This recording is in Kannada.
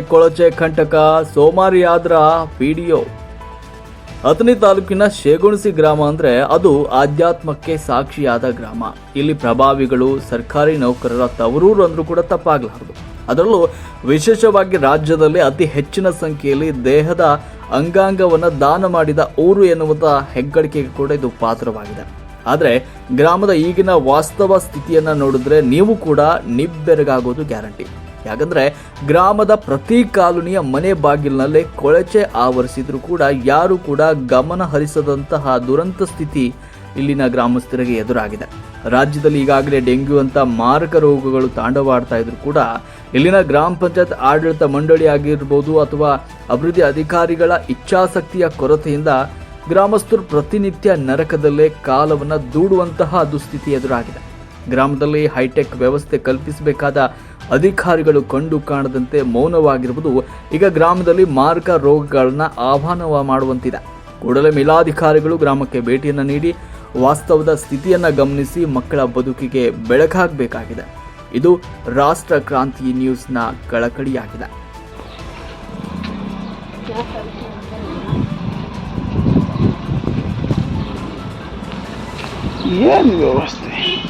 ಕೊಳಚೆ ಕಂಟಕ ಸೋಮಾರಿಯಾದ್ರ ಪಿಡಿಒ. ಅಥಣಿ ತಾಲೂಕಿನ ಶೇಗುಣಸಿ ಗ್ರಾಮ ಅಂದ್ರೆ ಅದು ಆಧ್ಯಾತ್ಮಕ್ಕೆ ಸಾಕ್ಷಿಯಾದ ಗ್ರಾಮ. ಇಲ್ಲಿ ಪ್ರಭಾವಿಗಳು, ಸರ್ಕಾರಿ ನೌಕರರ ತವರೂರು ಅಂದ್ರೂ ಕೂಡ ತಪ್ಪಾಗಲಾರದು. ಅದರಲ್ಲೂ ವಿಶೇಷವಾಗಿ ರಾಜ್ಯದಲ್ಲಿ ಅತಿ ಹೆಚ್ಚಿನ ಸಂಖ್ಯೆಯಲ್ಲಿ ದೇಹದ ಅಂಗಾಂಗವನ್ನು ದಾನ ಮಾಡಿದ ಊರು ಎನ್ನುವಂಥ ಹೆಗ್ಗಳಿಕೆಗೆ ಕೂಡ ಇದು ಪಾತ್ರವಾಗಿದೆ. ಆದರೆ ಗ್ರಾಮದ ಈಗಿನ ವಾಸ್ತವ ಸ್ಥಿತಿಯನ್ನ ನೋಡಿದ್ರೆ ನೀವು ಕೂಡ ನಿಬ್ಬೆರಗಾಗೋದು ಗ್ಯಾರಂಟಿ. ಯಾಕಂದ್ರೆ ಗ್ರಾಮದ ಪ್ರತಿ ಕಾಲೋನಿಯ ಮನೆ ಬಾಗಿಲಿನಲ್ಲೇ ಕೊಳಚೆ ಆವರಿಸಿದ್ರು ಕೂಡ ಯಾರು ಕೂಡ ಗಮನ ಹರಿಸದಂತಹ ದುರಂತ ಸ್ಥಿತಿ ಇಲ್ಲಿನ ಗ್ರಾಮಸ್ಥರಿಗೆ ಎದುರಾಗಿದೆ. ರಾಜ್ಯದಲ್ಲಿ ಈಗಾಗಲೇ ಡೆಂಗ್ಯೂ ಅಂತ ಮಾರಕ ರೋಗಗಳು ತಾಂಡವಾಡ್ತಾ ಇದ್ರು ಕೂಡ ಇಲ್ಲಿನ ಗ್ರಾಮ ಪಂಚಾಯತ್ ಆಡಳಿತ ಮಂಡಳಿ ಆಗಿರ್ಬೋದು ಅಥವಾ ಅಭಿವೃದ್ಧಿ ಅಧಿಕಾರಿಗಳ ಇಚ್ಛಾಸಕ್ತಿಯ ಕೊರತೆಯಿಂದ ಗ್ರಾಮಸ್ಥರು ಪ್ರತಿನಿತ್ಯ ನರಕದಲ್ಲೇ ಕಾಲವನ್ನು ದೂಡುವಂತಹ ದುಸ್ಥಿತಿ ಎದುರಾಗಿದೆ. ಗ್ರಾಮದಲ್ಲಿ ಹೈಟೆಕ್ ವ್ಯವಸ್ಥೆ ಕಲ್ಪಿಸಬೇಕಾದ ಅಧಿಕಾರಿಗಳು ಕಂಡು ಕಾಣದಂತೆ ಮೌನವಾಗಿರುವುದು ಈಗ ಗ್ರಾಮದಲ್ಲಿ ಮಾರಕ ರೋಗಗಳನ್ನ ಆಹ್ವಾನ ಮಾಡುವಂತಿದೆ. ಕೂಡಲೇ ಮೇಲಾಧಿಕಾರಿಗಳು ಗ್ರಾಮಕ್ಕೆ ಭೇಟಿಯನ್ನು ನೀಡಿ ವಾಸ್ತವದ ಸ್ಥಿತಿಯನ್ನ ಗಮನಿಸಿ ಮಕ್ಕಳ ಬದುಕಿಗೆ ಬೆಳಕಾಗಬೇಕಾಗಿದೆ. ಇದು ರಾಷ್ಟ್ರ ಕ್ರಾಂತಿ ನ್ಯೂಸ್ನ ಕಳಕಳಿಯಾಗಿದೆ. ಏನು ವ್ಯವಸ್ಥೆ?